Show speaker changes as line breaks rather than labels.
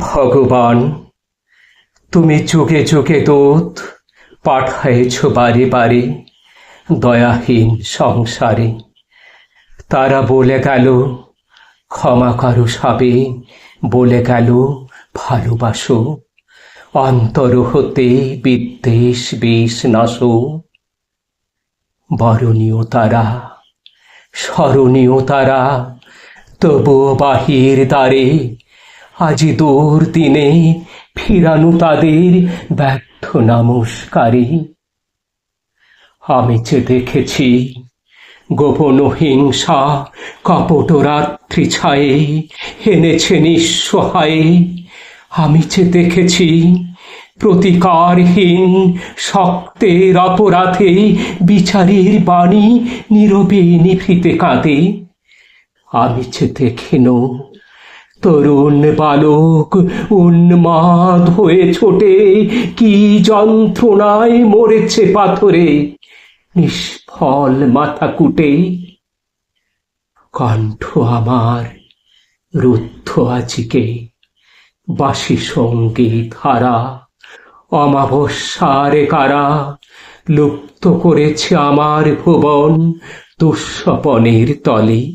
ভগবান, তুমি যুগে যুগে দূত পাঠাইছ বারে বারে দয়াহীন সংসারে। তারা বলে গেল, ক্ষমা করো সাবে, বলে গেল, ভালোবাসো। অন্তর হতে বিদ্বেষ, বিষ নাশো। বরণীয় তারা, স্মরণীয় তারা, তবুও বাহির দ্বারে আজি দূর দিনে ফিরানু তাদের ব্যর্থ নমস্কারে। আমি যে দেখেছি গোপন হিংসা কপট রাত্রি ছায়ে হেনেছে নিঃসহায়ে, আমি যে দেখেছি প্রতিকারহীন শক্তের অপরাধে বিচারের বাণী নীরবে নিভৃতে কাঁদে, আমি যে দেখিন তরুণ বালক, উন্মাদ হয়ে ছোটে, কি যন্ত্রণায় মরেছে পাথরে? নিষ্ফল মাথা কুটে। কণ্ঠ আমার রুদ্ধ আজিকে বাসি সংগীত হারা, অমাবস্যারে কারা? লুপ্ত করেছে আমার ভুবন দুঃস্বপনের তলে।